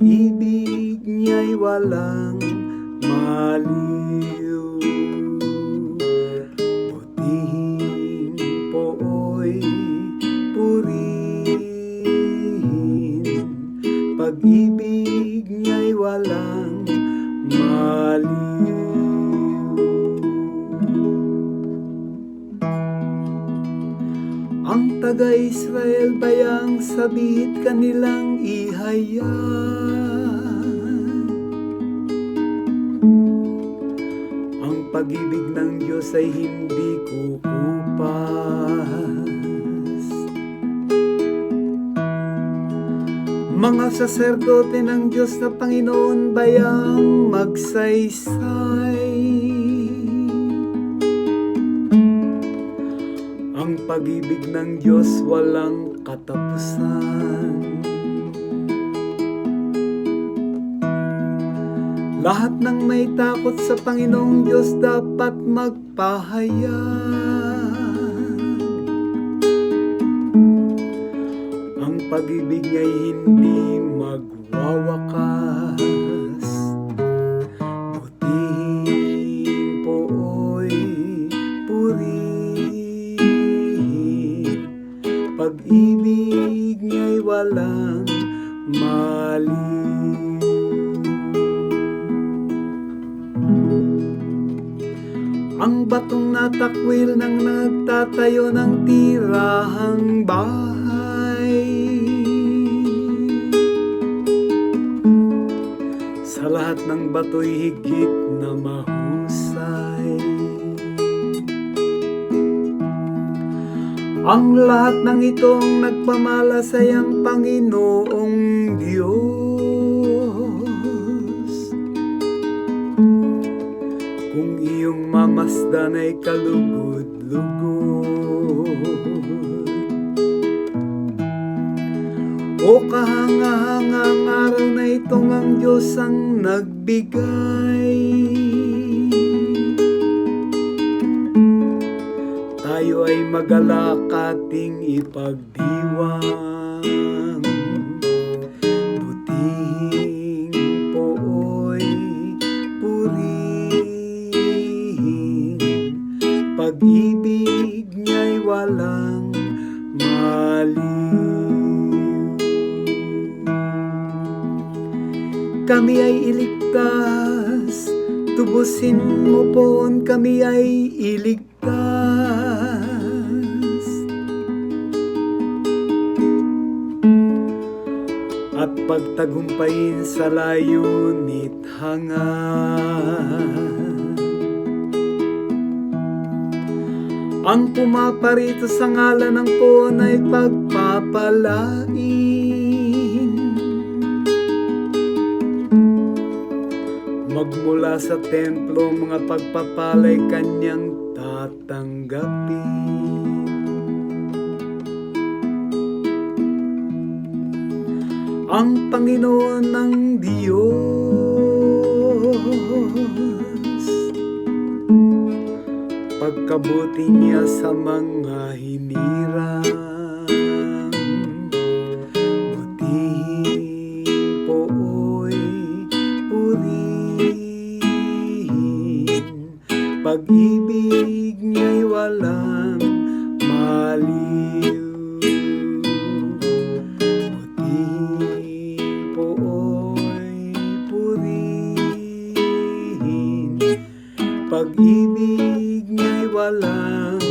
Pag-ibig niya'y walang maliw. Butihing pooy purihin. Pag-ibig niya'y walang Ang taga-Israel bayang sabit kanilang ihayag. Ang pag-ibig ng Diyos ay hindi kukupas. Mga saserdote ng Diyos na Panginoon bayang magsaysay pag-ibig ng Diyos walang katapusan. Lahat ng may takot sa Panginoong Diyos dapat magpahayag. Ang pag-ibig niya'y hindi magwawakas walang maliw Ang batong natakwil ng nagtatayo ng tirahang bahay. Sa lahat ng bato'y higit na mahusay Ang lahat ng itong nagpamalasay ang Panginoong Diyos. Kung iyong mamasdan ay kalugod-lugod. O kahanga-hangang araw na itong ang Diyos ang nagbigay Tayo ay magalak ating ipagdiwang Butihing pooy purihin. Pag-ibig niya'y walang maliw. Kami ay iligtas. Tubusin mo poon kami ay iligtas At pagtagumpayin sa layunit hangad Ang pumaparito sa ngalan ng poon ay pagpapalain. Magmula sa templo mga pagpapalay kanyang tatanggapin ang Panginoon ng Diyos. Pagkabuti niya sa mga hinirang, butihin poo'y purihin. Pag-ibig pag-ibig niya'y walang